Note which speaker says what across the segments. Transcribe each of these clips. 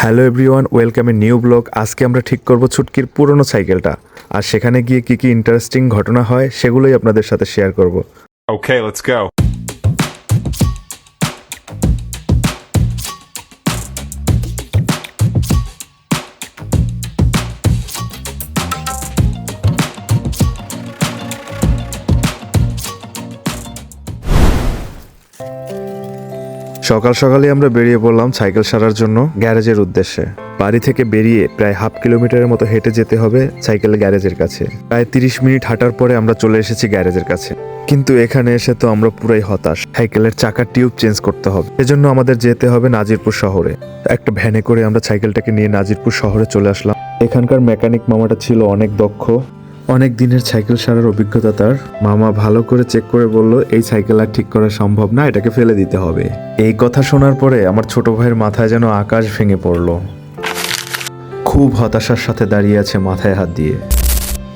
Speaker 1: Hello everyone welcome a new blog. আজকে আমরা ঠিক করব ছুটকির পুরনো সাইকেলটা। আর সেখানে গিয়ে কি কি ইন্টারেস্টিং ঘটনা হয় সেগুলোই আপনাদের সাথে শেয়ার করব।
Speaker 2: Okay, let's go.
Speaker 1: সকাল সকালে আমরা বেরিয়ে পড়লাম সাইকেল সারার জন্য গ্যারেজের উদ্দেশ্যে। বাড়ি থেকে বেরিয়ে প্রায় হাফ কিলোমিটারের মতো হেঁটে যেতে হবে সাইকেল গ্যারেজের কাছে। প্রায় তিরিশ মিনিট হাঁটার পরে আমরা চলে এসেছি গ্যারেজের কাছে। কিন্তু এখানে এসে তো আমরা পুরাই হতাশ। সাইকেলের চাকার টিউব চেঞ্জ করতে হবে। এজন্য আমাদের যেতে হবে নাজিরপুর শহরে। একটা ভ্যানে করে আমরা সাইকেলটাকে নিয়ে নাজিরপুর শহরে চলে আসলাম। এখানকার মেকানিক মামাটা ছিল অনেক দক্ষ। অনেক দিনের সাইকেল সারার অভিজ্ঞতা তার। মামা ভালো করে চেক করে বলল, এই সাইকেল আর ঠিক করা সম্ভব না, এটাকে ফেলে দিতে হবে। এই কথা শোনার পরে আমার ছোট ভাইয়ের মাথায় যেন আকাশ ভেঙে পড়ল। খুব হতাশার সাথে দাঁড়িয়ে আছে মাথায় হাত দিয়ে।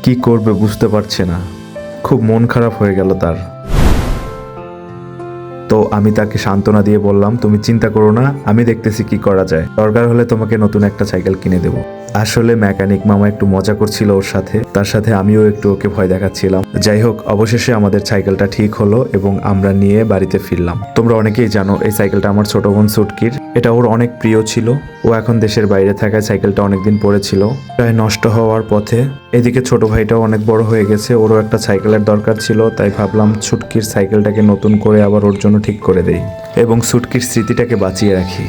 Speaker 1: কি করবে বুঝতে পারছে না। খুব মন খারাপ হয়ে গেল তার। তো আমি তাকে সান্ত্বনা দিয়ে বললাম, তুমি চিন্তা করো না, আমি দেখতেছি কি করা যায়। দরকার হলে তোমাকে নতুন একটা সাইকেল কিনে দেব। আসলে মেকানিক মামা একটু মজা করছিল ওর সাথে, তার সাথে আমিও একটু ওকে ভয় দেখাচ্ছিলাম। যাই হোক, অবশেষে আমাদের সাইকেলটা ঠিক হলো এবং আমরা নিয়ে বাড়িতে ফিরলাম। তোমরা অনেকেই জানো, এই সাইকেলটা আমার ছোট বোন সুটকির এটা ওর অনেক প্রিয় ছিল। ও এখন দেশের বাইরে থাকায় সাইকেলটা অনেকদিন পড়েছিল প্রায় নষ্ট হওয়ার পথে এদিকে ছোট ভাইটাও অনেক বড় হয়ে গেছে। ওরও একটা সাইকেলের দরকার ছিল, তাই ভাবলাম ছুটকির সাইকেলটাকে নতুন করে আবার ওর জন্য ঠিক করে দেই এবং ছুটকির স্মৃতিটাকে বাঁচিয়ে রাখি।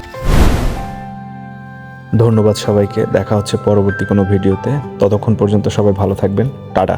Speaker 1: ধন্যবাদ সবাইকে। দেখা হচ্ছে পরবর্তী কোনো ভিডিওতে। ততক্ষণ পর্যন্ত সবাই ভালো থাকবেন। টাটা।